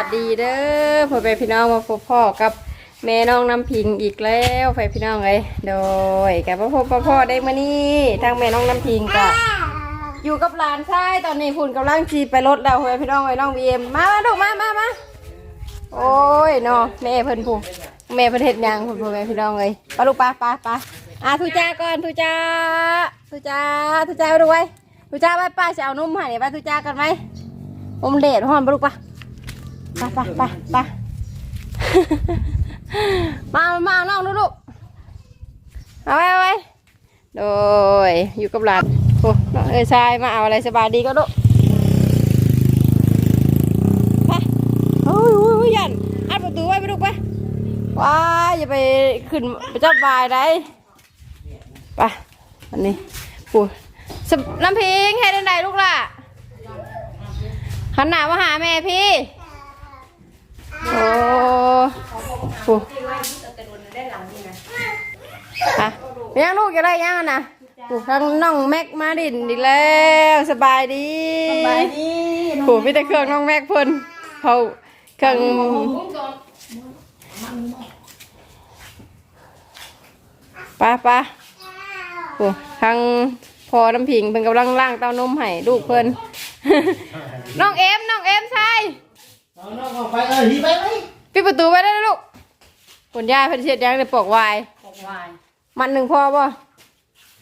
วัสดีเด้อพ่อแม่พี่น้องมาพบพ่อกับแม่น้องน้ำพิงอีกแล้วไปพี่น้องเลยโดยกับพ่อพ่อพ่อได้มานี่ทางแม่น้องน้ำพิงก็อยู่กับหลานชายตอนนี้พุ่นกำลังจีไปรถแล้วพี่น้องเลยน้องบีเอ็มมามาลูกมามามาโอ้ยเนาะแม่เพิ่นผูแม่เพิ่นเฮ็ดยังพุ่นพ่อแม่พี่น้องเลยปลูกไปไปไปอะทุจ้าก่อนทุจ้าทุจ้าทุจ้าไปดูไว้ทุจ้าไปป้าจะเอานุ่มให้ไปทุจ้ากันไหมอมเดดห้อนปลูกไป ไปไปไปไปมามาเอาน้องลูกเอาไว้เอาไว้โดยอยู่กับหลานโอ้น้องเอ้ยชายมาเอาอะไรสบายดีก็ลูกไปโอ้ยโอ้ยโอ้ยยันอัดประตูไว้ไปลูกไปว้าอย่าไปขึ้นไปจับบายได้ไปอันนี้ปูน้ำพิงให้ได้ไหนลูกล่ะหันหน้ามาหาแม่พี่ โอ้โหฮะยังลูกจะได้ยังอะนะปูทางน้องแม็กมาดินอีกแล้วสบายดีสบายดีปูมีแต่เครื่องน้องแม็กเพิ่นเขาเครื่องไป้าป้าปูทางพอน้ำพิงเป็นกำลังล่างเต้านมให้ลูกเพิ่นน้องเอ็มน้องเอ็มใช่ เอาน้องออกไปเออหีไปไหมปิดประตูไว้ได้แล้วลูกผลยาเพันเชียดยังในปอกวายออกวายมันหนึ่งพ่อป่ะ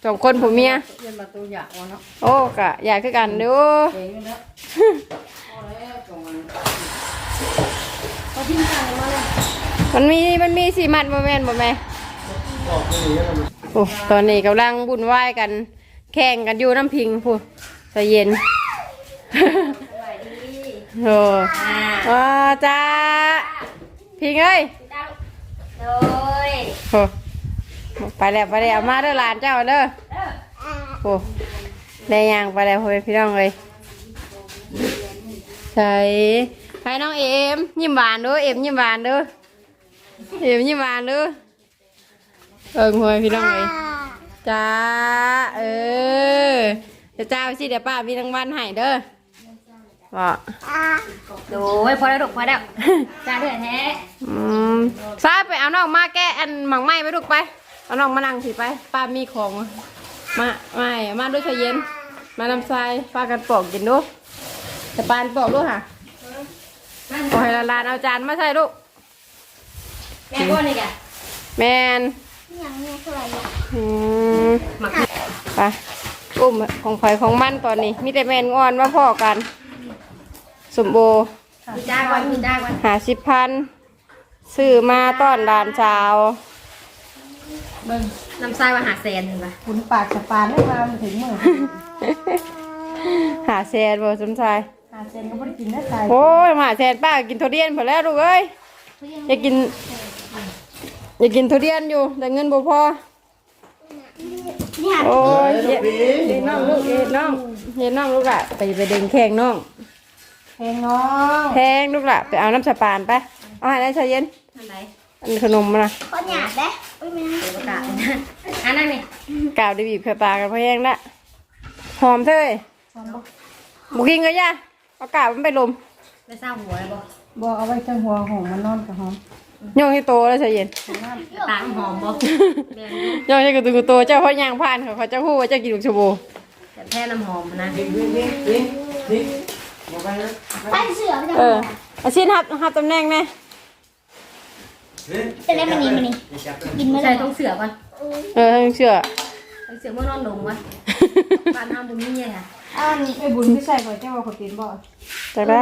สองคนผมเมียเรียนประตูอยากเอาเนาะโอ้กะอยากคือกันเดูเก่งอยู่แล้วเอาแล้วตรงนั้นเอาทิ้งทางมาเลยมันมีมันมีสีมัดบ่แม่นบ่แม่ออกไปเลยแล้วมันโอ้ตอนนี้กำลังบุ่นวายกัน แข่งกันอยู่น้ำพิงผู้ใจเย็น โอ้ว้าจ้าพิงเอ้ยโดยโอ้ไปแล้วไปแล้วมาเด้อหลานเจ้าเด้อโอ้ได้ยังไปแล้วพ่อแม่พี่น้องเลยใช่ใครน้องเอ็มยิ้มหวานด้อเอ็มยิ้มหวานด้อเอ็มยิ้มหวานด้อเอิงพ่อแม่พี่น้องเลยจ้าเออเดี๋ยวจ้าไปสิเดี๋ยวป้ามีรางวัลให้เด้อ บอกโดยพอแล้วลูกพอแล้วจ้าเดือดแท้อืมซาไปเอาน้องมาแก้อันหมังไหม้ไปลูกไปเอาน้องมานั่งสิไปป้ามีของมาไม่มาด้วยชายเย็น มานำทรายป้ากันปอกกินดูแต่ปานปอกลูกค่ะปอกให้ละลานเอาจานมาใส่ลูกแม่ก้นนี่แกแมนอืมไปอุ้มของไฟของมันตอนนี้มีแต่แมนงอนมาพ่อกัน สมโบพี่จ้าก่อนพี่จ้าก่อนหาสิบพันซื้อมาต้อนหลานชาวเบิ่งน้ำทรายว่าหาแสนเห็นปะคุณปากสปานให้มามันถึงมือหาแซนบ่สมชายหาเซนก็ไม่ได้กินได้ใจโอ้ยหาแซนป้ากินทุเรียนพอแล้วลูกเอ้ยอยากกินอยากกินทุเรียนอยู่ แต่เงินบ่พอโอ้ยเฮ็ดเฮ็ดน้องลูกเฮ็ดน้องเฮ็ดน้องลูกละไปไปเดินแข่งน้อง เพลงน้องแพงลูกละไปเอาน้ำสปานไป เอาให้ได้ชายเย็นอันไหนอันขนมมานะคนหยาดเด้อุ้ยแม่เดี๋ยวประกาศอันนั้นนี่กาวได้บีบเพื่อปลากันพอแห้งละหอมเท่ยบุกินก็ย่าเอากาวมันไปลมได้เศร้าหัวเลยบ่บอกเอาไว้เจ้าหัวหงมันนอนกับหอมย่องให้โตแล้วชายเย็นตาหอมบ่แม่นอยู่ย่องให้กระตุกกระโตเจ้าพ่อย่างผ่านเขาเขาเจ้าพูดว่าเจ้ากินลูกชะโบแต่แท้น้ำหอมนะ นี่นี่นี่นี่บอกไปนะเอออาชีพฮับฮับตำแหน่งแน่จะได้มันนี่มันนี่กินไม่ได้ต้องเสือก่อนเออเชื่อต้องเสือเมื่อนอนลงวะบ้านน้ำบุญนี่ไงค่ะอันไอ้บุญที่ใส่ก่อนเจ้าว่าเขาตีนบ่จักละ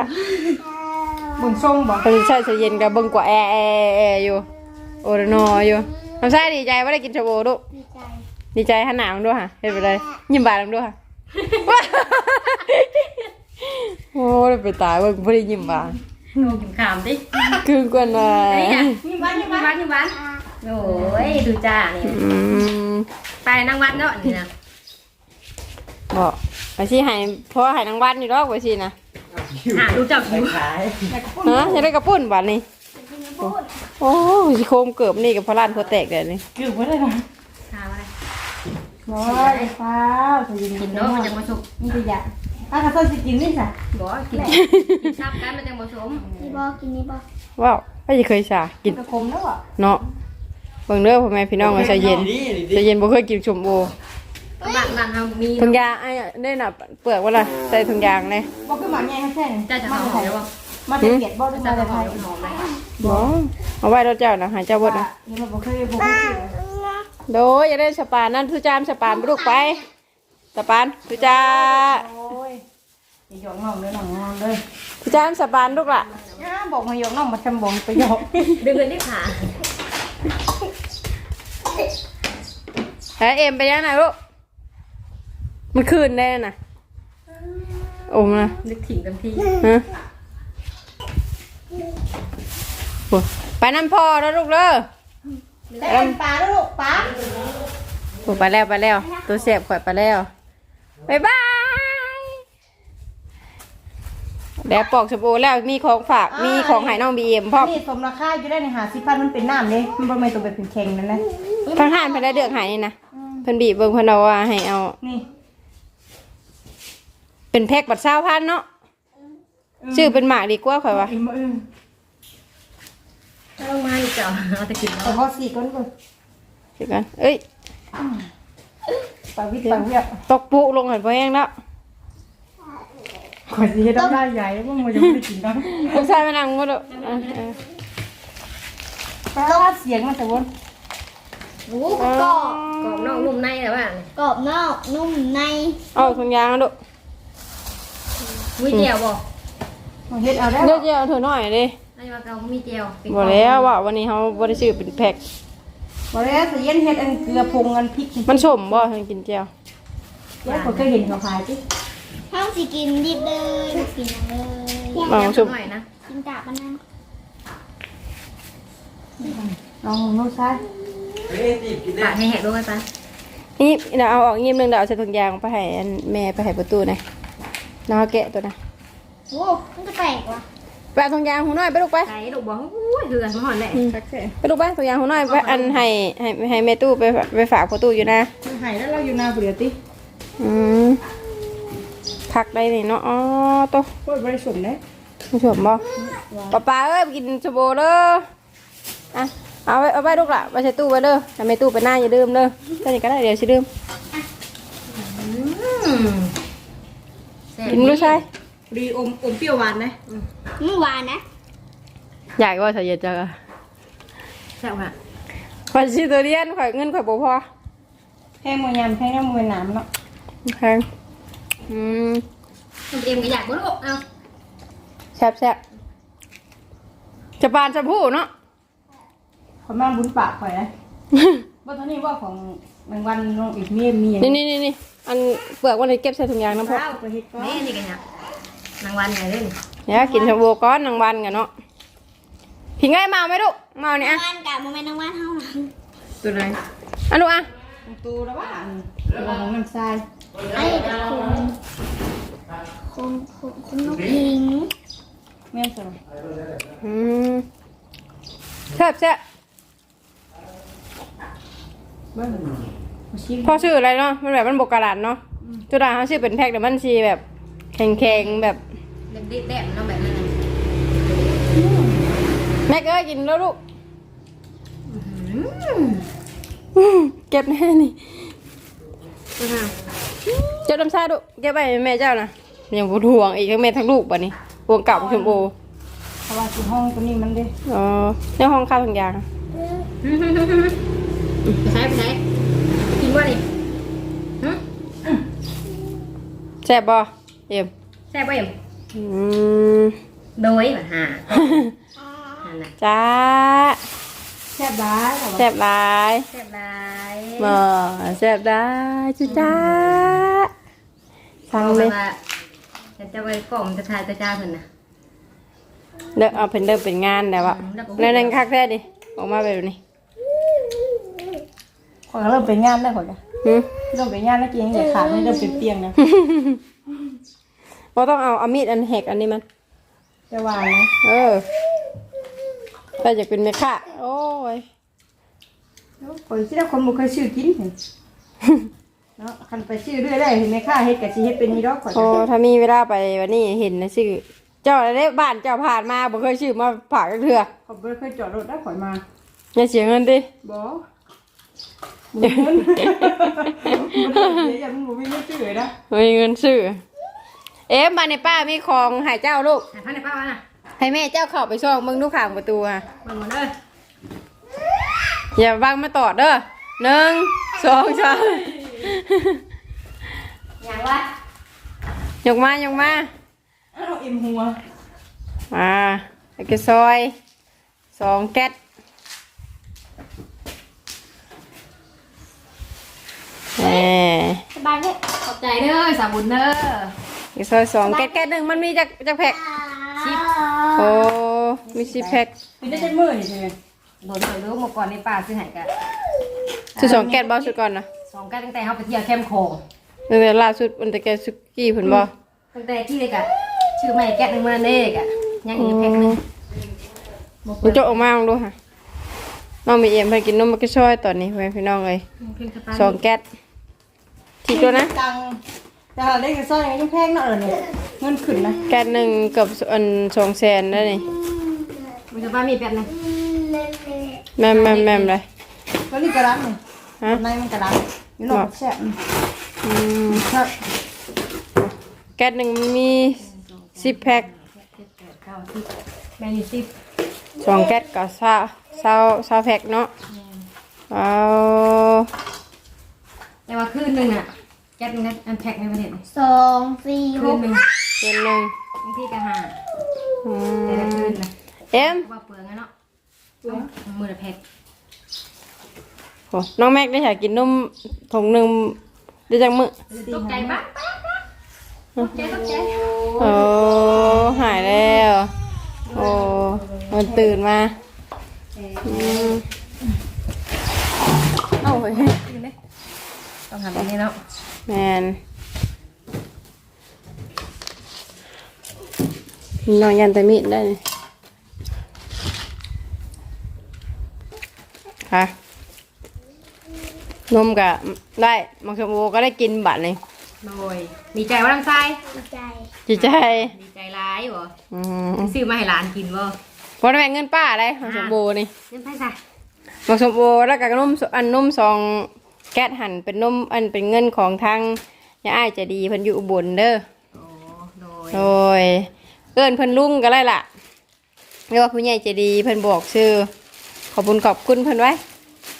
บุญทรงบ่คนใช่ชายเย็นกับเบิ่งกว่าแอร์แอร์แอร์อยู่โอรนออยู่ทำใช่ดีใจว่าได้กินชะโบลูกดีใจหันหน้ามึงด้วยค่ะเห็นไปเลยยิ้มบานมึงด้วยค่ะ โอ้ยไปตายเบิ่งบ่ได้ยิ้มบานขามดิคือกวนว่านี่ยิ้มหวานยิ้มหวานยิ้มหวานโอ้ยดูจ้านี่อืมไปนั่งวัดเนาะนี่นะบอกไปสิให้พ่อให้นางวันอยู่ดอกไปสินะหาดูจับอยู่ขายฮะจะได้กระปุ่นบานนี้โอ้ยสิโคมเกือบนี่กับพระลานพอแตกเลยนี่เกือบไม่ได้นะหาอะไรน้อยฟ้าวจะยินกินเนาะมันยังมาสุกนี่จะอยาก เถ้าเขาต้องสิกินนี่จ้ะบอกว่ากินกินซ้ำกันมันจะผสมนี่บ่กินนี่บ่ว้าวไม่เคยสากินกระคมแล้วอะเนาะเบิ่งเด้อพ่อแม่พี่น้องว่าใจเย็นใจเย็นบ่เคยกินชมโอบ้านบ้านเฮามีถุงยางไอ้ได้น่ะเปลือกว่าล่ะใส่ถุงยางเลยบอกขึ้นมาแง่ให้แค่นี้เจ้าจะหอมแล้วบ่มาจะเกลียดบ่ได้เจ้ามาจะจะหไทอมยหอมไหมบ่เอาไว้รถเจ้านะหาเจ้าบดนะนี่มันบ่เคยบ่เคยกินโดยอย่าได้สปานนั่นทุจามสปานไปลูกไป สปานทุจาโอ้ยอย่าหยอกน้องเลยน้องน้องเลยทุจามสปานลูกล่ะย่าบอกมาหยอกน้องมาทำบ่งไปหยอกดึงเงินที่ขาหาเอ็มไปยังไงลูกมันคืนได้น่ะองค์นะนึกถึงเต็มที่ฮะโอ้ไปน้ำพ่อแล้วลูกเด้อแต่เป็นปลาแล้วลูกปลาโอ้ไปแล้วไปแล้ว ตัวเสียบข่อยไปแล้ว บายบายแล้วปอกสบู่แล้วมีของฝากมีของใหายน้องบีเอ็มพ่อมนี่สมราคาอยู่ได้ในหาสิพันมันเป็นน้ำเลยมันบ่แม่นตัวแบบเป็นแข็งนั่นนะทางห้านเพิ่นได้เดือกใหายนี่นะเพิ่นบีบเบิ่งเพิ่นเอาว่าให้เอา นี่เป็นแพ็กบัตรเช้าพันเนาะชื่อเป็นหมากดีกว่าข่อยว่าอิ่มเออถ้าลงมาอีกเจ้าเอาแต่กินแต่พอสี่ก้นก่อนเดี๋ยวกันเอ้ย ปลาวิทย์ปลาเวียบตกปุลงหันไปแห้งแล้วขอสิเฮ็ดน้ำลายใหญ่ว่ามันยังไม่ได้กินน้ำลูกชายมานั่งก็ดูเออเออปลาเสียงมันแต่วนโอ้กรอบกรอบนอกนุ่มในแต่ว่ากรอบนอกนุ่มในเอาถุงยางนะลูกมีเจียวบ่มันเฮ็ดเอาได้เดี๋ยวจะเอาเธอหน่อยดินายว่าเรามีเจียวบอกแล้วว่าวันนี้เขาบริสุทธิ์เป็นแพ็ก บ่ได้สิเย็นเฮ็ดอันเกลือพงอันพริกมันสมบ่เธอกินเจียวแล้วก็เคยเห็นเขาขายติห้ามสิกินดิบเลยบ่กินหยังเลยเอาสมหน่อยนะกินกะมันนั่นลองนู้นซ้ายปาดให้แหกด้วยปะนี่เดี๋ยวเอาออกเงียบหนึงเดี๋ยวเอาใส่ถุงยางไปให้อันแม่ไปให้ประตูหน่อยน้าแกะตัวนะโอ้มันจะแปลกว่ะไปเอาถุงยางหูน้อยไปลูกไปไก่ลูกบอกอุ้ย เหือหอนแหละสักแค่ไปลูกไปถุงยางหูน้อยไปอันให้ให้ให้แม่ตู้ไปไปฝากประตูอยู่นะมันหายแล้วเราอยู่นาเปลี่ยติอืมพักได้นี่เนาะอ๋อตัวโคตรบ่ได้สมเด้ผู้ชมบ่ป้าป้าเอ้ยกินสบู่เด้ออะเอาไว้เอาไว้ลูกละไว้ใส่ตู้ไว้เด้อถ้าไม่ตู้ไปหน้าอย่าลืมเด้อถ้านี่างก็ได้เดี๋ยวสิลืมกินลูกชายดีอมอมเปรี้ยวหวานนะมันหวานนะ อยากว่าใส่เยอะจังอะแซ่บค่ะข่อยซื้อตัวเรียนข่อยเงินข่อยบ่พอแพงมวยยำแพงน้ำมวยหนามเนาะแพงอืมเอ็มก็อยากบ่ลูกเอาแซ่บแซ่บจะปานจะพูดเนาะขอยมาบุญปากข่อยนะบ่เท่านี้ว่าของแมงวันน้องอีกมีมีอย่างนี่นี่นี่นี่อันเปลือกวันนี้เก็บใส่ถุงยางนะพ่อเอ้าไปเฮ็ดก่อนนี่นี่กันเนี่ยนางวันไงเล่นเดี๋ยวกินชาบูก้อนนางวันกันเนาะ พิงไงมาไหมลูกมาเอาเนี่ยอะน้ำมันกะบ่แม่นน้ำมันเท่านั้นตัวไหนอันลูกอะตูแล้วว่าตัวของน้ำทรายไอ้คงคงคงนกยิงแม่นสมอืมแซ่บแซ่บเบิ่งมาชิมพอชื่ออะไรเนาะมันแบบมันบกกระดานเนาะจุดาเขาชื่อเป็นแพ็คแต่มันชีแบบแข็งแข็งๆแบบเด็กๆแดดเนาะแบบนั้น แม็กเอ้ยกินแล้วลูกเก็บแน่นี่เจ้าดำชาดุเก็บไปให้แม่เจ้านะยังบ่ทวงอีกทั้งแม่ทั้งลูกป่ะนี่ทวงเก่าชมพูเพราะว่าที่ห้องตัวนี้มันเด้อ๋อในห้องข้าวทุกอย่างไปใช้ไปใช้กินว่านี่ฮะแซ่บบ่เอ็มแซ่บป่ะเอ็มอืมโดยแบบห่า นั่นน่ะจ้าแซ่บร้ายแต่ว่าแซ่บหลายแซ่บหลายบ่แซ่บได้จุจ้าฟังเลยจะจะไปกล่อมจะทายจะจ้าเพิ่นน่ะเด้อเอาเป็นเด้อเป็นงานแต่ว่าอืมแล้วก็แล้วนั่นคักแท้ดิออกมาแบบนี้ข่อยก็เริ่มเป็นงานแล้วข่อยก็หืมเริ่มเป็นงานแล้วกินอย่าขาดไม่เริ่มเป็นเปียงนะบ่ต้องเอาเอามีดอันแหกอันนี้มันจะวางนะเออ แต่อยากเป็นแม่ค้าโอ้ยข่อยคิดว่าคนบ่เคยซื้อกินเห็นเนาะคันไปชื่อเรื่อยได้เห็นไหมค่าเฮ็ดกับชีเฮ็ดเป็นนี่ดอกข่อยโอ้ถ้ามีเวลาไปวันนี้เห็นนะชื่อ เจ้าได้บ้านเจ้าผ่านมาบ่เคยชื่อมาฝากกันเถื่อข่อยบ่ได้เคยจอดรถได้ข่อยมาอย่าเสียเงินดิบ่บ่เงินบ่ได้เสียอย่างมึงบ่มีเงินซื้อนะไม่มีเงินซื้อเอ๊ะมาในป้ามีของใหายเจ้าลูกหาพันในป้าวะน่ะ ให้แม่เจ้าเข้าไปช่องมึงดูข้างประตูค่ะเบิ่งหมดเลยอย่าวางมาตอดเด้อหนึ่งสองสามอย่างวะยกมายกมาอ้าวอิ่มหัวมาไอ้กระซอยสองแก๊สแหมสบายเลยขอบใจเด้อสาวบุญเด้อกระซอยสองแก๊สแก๊สหนึ่งมันมีจากจากแพ็ค ชิปโอ้มีสิบแพ็คกินได้เจ็ดมื้อนี่ใช่ไหมโดนเลยรู้มาก่อนในป่าซื้อให้กันซื้อสองแก๊สบอสุดก่อนนะสองกันตั้งแต่เขาไปเที่ยวแคมป์โคงตั้งแต่ล่าสุดมันตะแกสุกี้ผุนบอตั้งแต่ที่เลยกะชื่อไม่แก๊สหนึ่งมาเน่กะยังอีกแพ็คหนึงมันจะออกมาลองดูค่ะน้องมีเอ็มไปกินนมมะกระชอยตอนนี้ไปพี่น้องเลยเพิ่งจะไปสองแก๊สทีตัวนะตังค์ แต่หาได้กับซอยยังแพงเนาะเออเนี่ยเงินขึ้นนะแก๊สหนึ่งเกับอันสองแสนได้นี่มันจะบ้ามีแป๊บหนึงแม่มแม่มแม่มเลยก็นี่กระดังนี่ฮะในมันกระดังอยู่นอกแซ่บอืมครับแก๊สหนึ่งมันมีสิบแพ็คเก้าสิบแม่นี่สิบสองแก๊สกับซาซาซาแพ็คเนาะเอาแต่ว่าคืนหนึ่งอะ แก๊สหนึงนะอันแพ็คในประเทศนี่สองสี่หคืนกหนึ่งเดือนหนึ่งบางทีก็ห้าอืแต่ละมคืนนะเอ็มว่าเปลืองอะเนาะเอามือละแพ็คโอ้น้องแม็กได้อยากกินนมถุงหนึ่งได้จังมื้อตกใจปะตกใจตกใจโอ้หายแล้วโอ้มันตื่นมาอืมเอ้าเฮ้ย ต้องทำแบบนี้เนาะ แมนนอนยันแตะมิดได้นี่ค่ะ นมกะได้มังสมโอก็ได้กินบัตรนี่โดยดีใจว่าลำไส้ดีใจจิใจดีใจร้ายบ่อืมซื้อมาให้หลานกินบ่พอได้แบ่งเงินป้าได้มังสมโอนี่เงินไปจ้ะมังสมโอแล้วก็นมอันนมซอง แก๊สหั่นเป็นนมอันเป็นเงินของทางยาอ้ายใจะดีเพิ่นอยู่อุบลเด้อโอ้โดยโดยเอิ้นเพิ่นลุงก็ได้ล่ะเรียกว่าผู้ใหญ่ใจดีเพิ่นบอกชื่อ ขอบคุณขอบคุณเพิ่นไว้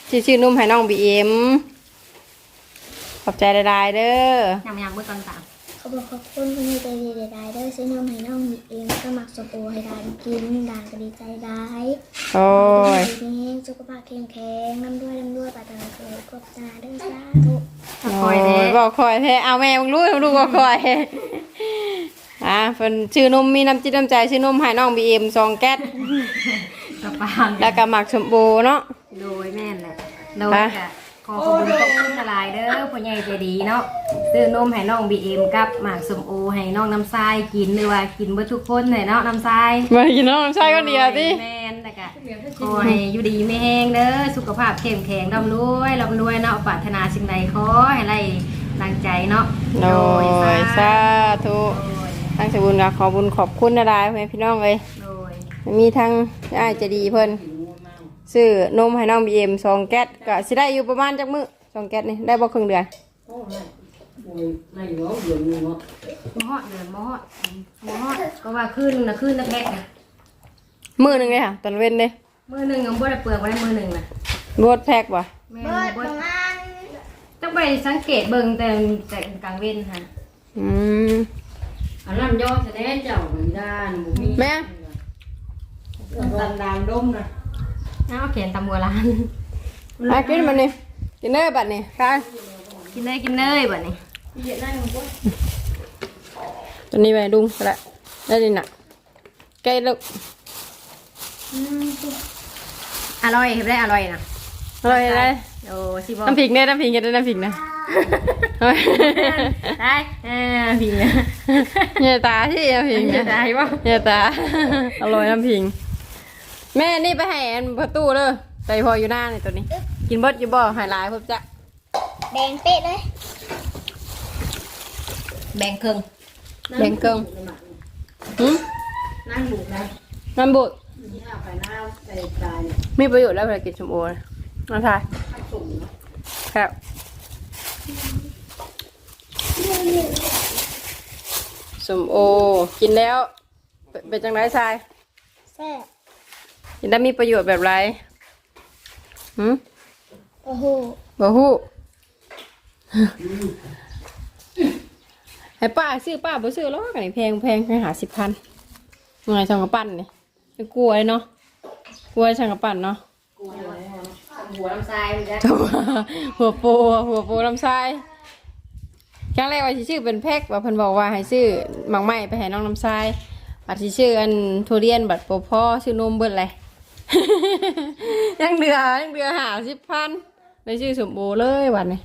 ชื่อชื่อนุ่มให้น้องบีเอ็มขอบใจหลายๆเด้อ ยำยำเมื่อตอนสามเขาบอกขอบคุณคุณใจดีใจได้เด้อซื้อนมให้น้องเองก็มัก สมโอให้ดานกินดานก็ดีใจได้โอ้ยดีนี้สุขภาพเข้มแข็งน้ำด้วยน้ำด้วยปรารถนาเกิดกบตาเด้อสาธุคอยแน่บอกคอยแท้เอาแม่มึงรู้มึงรู้บอกคอยอะเพิ่นชื่อนมมีน้ำจิตน้ำใจชื่อนมให้น้องบีเอ็มสองแก๊สกระปางแล้วก็หมักชมพูเนาะโดยแม่นแหละโดยจ้ะ ขอขอบคุณขอบคุณทลายเด้อผู้ใหญ่ใจดีเนาะซื้อนมให้น้องบีเอ็มกับหมากสมโอให้น้องน้ำทรายกินหรือว่ากินเบิดทุกคนเลยเนาะน้ำทรายมากินน้องน้ำชายก็เดียวสิแม่นแต่กะขอให้อยู่ดีไม่แห้งเด้อสุขภาพเข้มแข็งร่ำรวยร่ำรวยเนาะปรารถนาสิ่งใดขอให้ได้ดังใจเนาะโดยสาธุโดยทั้งสบุญกับขอบุญขอบคุณนะได้แม่พี่น้องเลยโดยมีทั้งอ้ายใจะดีเพิ่น ซื้อนมให้น้องบีเอ็มสองแก๊สก็สิได้อยู่ประมาณจักมื้อสองแก๊สนี่ได้บ่ครึ่งเดือนมอดเดือนมอดมอดมอดก็ว่าคืนนึงนะคืนละแพ็คนะมื้อหนึงเลยค่ะตอนเว้นเด้มือหนึ่งยังบ่ได้เปลือกบ่ได้มือหนึ่งนะรวดแพ็กบ่แม่เบิดบ่ของอันต้องไปสังเกตเบิ่งแต่แต่กลางเว้นค่ะอืมอันนั้นยอดแท้เจ้าไม่ได้บ่มีแม่ ตันดางดมนะ เอาเขียนตำบัวร้านมากินมันนี่กินเด้อบัดนี้ค่ะกินเลยกินเลยบัดนี้ตัวนี้ไปดุงก็ได้ได้ดิน่ะใกล้ลูกอร่อยเห็นได้อร่อยนะอร่อยเลยโอ้สิบอกน้ำพริกเนี่ยน้ำพริกเนี่ยน้ำพริกนะเฮ้ยได้เออพิงนะเนี่ยตาที่น้ำพริกจะได้บ่เนี่ยตาอร่อยน้ำพริก แม่นี่ไปให้อันประตูเด้อใจพออยู่หน้าในตัวนี้ กินเบิดอยู่บ่ใหายลายพบจ้ะแดงเป๊ะเลย แบ่งครึ่งแบ่งเกิงหืมนั่งบุกนะน้ำบุตรนี่เอาไปหน้าใส่ตายมีประโยชน์แล้วเวลากินชมโอนะน้องชายข้าวสุ่มเนาะครับสมโอ กินแล้ว เป็นเป็นจังไรชาย แซ่บ กินได้มีประโยชน์แบบไรหืมโอ้โหบ่ฮู้ให้ป้าซื้อป้าบ่ซื้อหรอกอันนี้แพงแพงแพงหาสิบพันเมื่อไงช่างกระปั้นนี่ไม่กลัวเลยเนาะกลัวช่างกระปั้นเนาะหัวลำไส้มันจะตัวหัวโปหัวโปลำไส้ครั้งแรกว่าสิชื่อเป็นแพ็คว่าเพิ่นบอกว่าให้ซื้อหมักไหม้ไปให้น้องลำไส้อาจสิชื่ออันทุเรียนบัดโปพ่อชื่อนมเบิดเลย ยังเดือยังเดือหาสิบพันเลยชื่อสมโบเลยวันนี้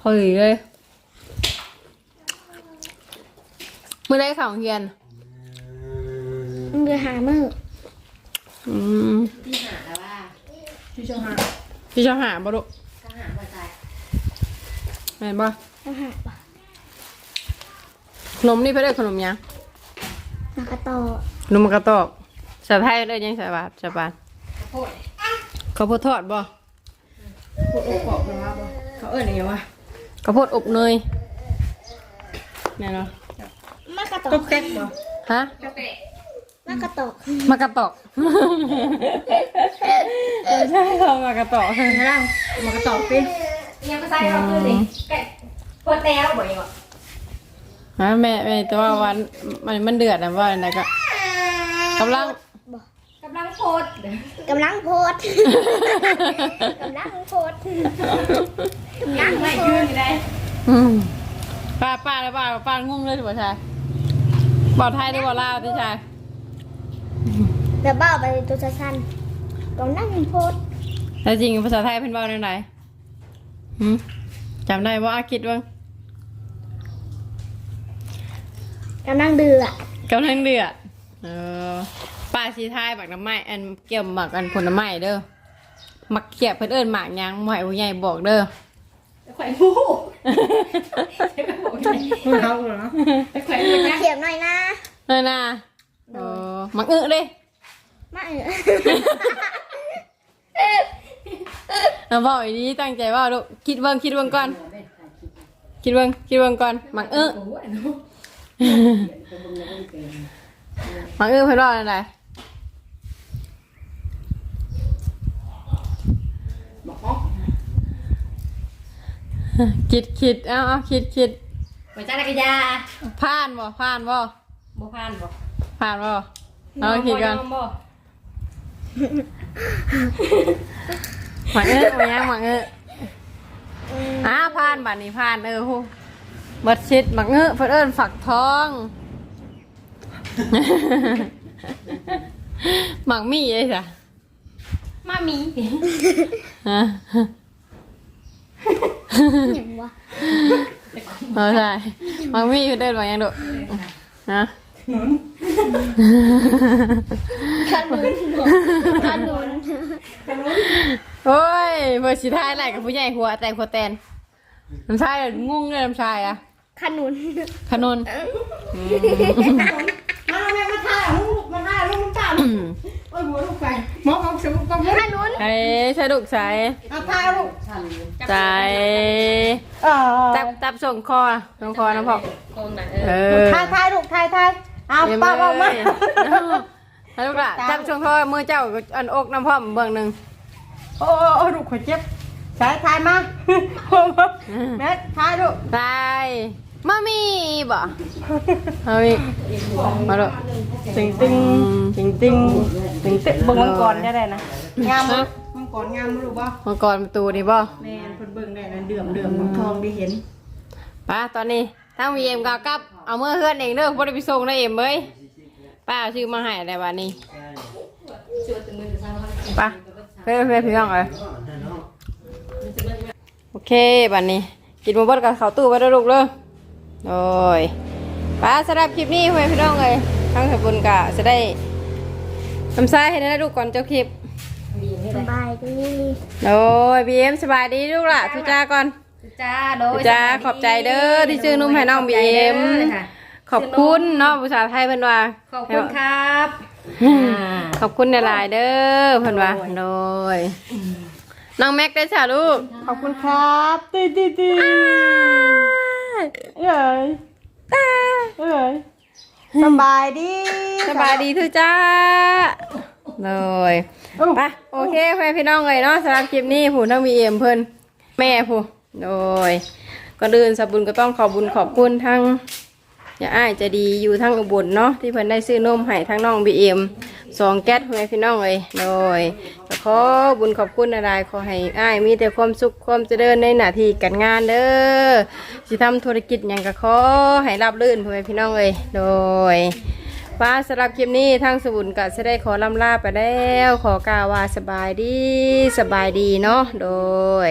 พอดีเลยเมื่อได้ข่าวเฮียนมันเดือหามืออืมที่หาแล้วว่าที่ช่องห้าพี่ชอบหาบ่ลูกก็หาหัวใจแม่นบ่ต้องหาปะขนมนี่เพื่นเอนขนมหยังมากระต่อขนมกระตอก สาวไทยเลยยังสาวบาทสาวบาทโคตรข้าวโพดทอดบ่พูดอกบอกเลยว่าบ่เขาเอิ้นยังไงวะข้าวโพดอบเนยแน่เนาะมากระตอก็กแก๊กบ่ฮะกาแฟมากระตอกมากระตอก ไม่ใช่เรามากระตอกข้างล่างมากระตอบสิยังก็ใส่เราคือสิแกะโคตรแล้วบ่อยว่ะฮะแม่แม่แต่ว่าวันมันมันเดือดนะว่าอะไรก็กำลัง กำลังโพดกำลังโพดกำลังโพดกำลังไม่โพยืนดอยู่ได้อืมป้าป้าเลยป้าป้างงเลยถูกป่ะชายบอกไทยหรือบอกลาวพี่ชายแต่บ้าไปตัวสั้นๆกำลังโพดแต่จริงภาษาไทยเป็นเบาในไหนหืมจำได้ว่าอาคิดว่ากำลังเดือดกำลังเดือดเออ ป้าชีไทยหมักน้ำไม้อันเกี่ยวหมักอันผลไม้เด้อหมักเขียบเพื่นเอิญหมากหยังหมายผู้ใหญ่บอกเด้อแขวนผู้ใช่ไหมบอกไงพูดเขาเหรอแขวนมันนะเขียบหน่อยนะ เออน่ะเออหมักอึเด้มาเออเอาบอกอีนี้ตั้งใจว่าลูกคิดเบิ่งคิดเบิ่งก่อน คิดเบิ่งคิดเบิ่งก่อนหมักอึโอ้ยเนาะหมักอึเพิ่นว่าอะไร บอกอ๋อ คิดคิดเอาเอาคิดคิดหัวใจนักยาผ่านบ่ผ่านบ่บ่ผ่านบ่ผ่านบ่เอาคิดก่อนบ่หมักอึมายังหมักอึอ้าผ่านบัดนี้ผ่านเออฮู้บัดชิดหมักอึเพิ่นเอิ้นฝักทองหมักมี่ไอ้จ้ะมามีฮะ อย่างวะเอาใช่มังมี่คือเดินมายังดุนะขนุนขนุนโอ้ยเบอร์สีท้ายไหนกับผู้ใหญ่หัวแต่งหัวแตนน้ำชายเลยงงเลยน้ำชายอะขนุนขนุน มาแม่มาถ่ายลูกมาถ่ายลูกน้ำตาลโอ้ยหัวลูกไปหมอเอาสมุกกับขนุนไอ้ใช่ลูกใส่เอาถ่ายลูกใส่เออจับจับส่งคอส่งคอนะพ่อคงน่ะเอเอออถ่ายถ่ายลูกถ่ายถ่ายเอาเยี่ยมป้าบอกมาเลยเอาลูกละจับส่งคอมือเจ้าอันอกน้ำพ่อมเบื้องหนึ่งโอ้โอ้ลูกขวดเจ็บใช้ถ่ายมาแม่ถ่ายลูกใส่ มามีบ่เอาอีกมาดูติงติงติงติงติงติงเบิ่งมังกรได้ได้นะงามมั้ยมังกรงามมั้ยลูกบ่มังกรประตูนี่บ่แม่นเพิ่นเบิ่งได้นะเดือมเดือมมังทองได้เห็นป้าตอนนี้ทั้งวีเอ็มกับกับเอาเมื่อเฮือนเองเด้อบ่ได้ไปส่งนะเอ็มเอ้ยป้าเอาชื่อมาให้ได้บัดนี้ไป้าเพื่อนเพื่อนพี่น้องเอ้ยโอเคบัดนี้กินหมูบดกับข้าวตู้ไว้เด้อลูกเด้อ โอ้ยป้าสำหรับคลิปนี้เพื่อนพี่น้องเอ้ยทั้งสบุญกะจะได้ทำซ้ายให้ได้ลูกก่อนเจ้าคลิปสบายดีโอ้ยบีเอ็มสบายดีลูกล่ะทุจ้าก่อนจ้าโดยจ้าขอบใจเด้อที่ซื้อนมให้น้องบีเอ็มขบใจด้ค่ะขอบคุณเนาะภาษาไทยเพิ่นว่าขอบคุณครับขอบคุณในลายๆเด้อเพิ่นว่าโดยน้องแม็กได้จ้าลูกขอบคุณครับตีตีตี เอ้ยเอ้ยสบายดีสบายดีทุกจ้าเลยเอ้าไปโอเคแฟนพี่น้องเลยเนาะสำหรับคลิปนี้ผู้ทั้งมีเอ็มเพิ่นแม่ผู้โดยก่อนอื่นสบบุญก็ต้องขอบบุญขอบคุณทั้งอย่าอ้ายใจะดีอยู่ทั้งอุบลเนาะที่เพิ่นได้ซื้อนมให้ทั้งน้องบีเอ็ม สองแก๊สแฟนพี่น้องเลยโดยขอบุญขอบคุณอะไรขอให้อ้ายมีแต่ความสุขความเจริญในหน้าที่การงานเด้อสิทำธุรกิจหยังก็ขอให้รับรื่นพ่อแม่พี่น้องเลยโดยฟ้าสำหรับคลิปนี้ทางสบุนก็จะได้ขอลำลาไปแล้ว ขอกาวว่าสบายดีสบายดีเนาะโดย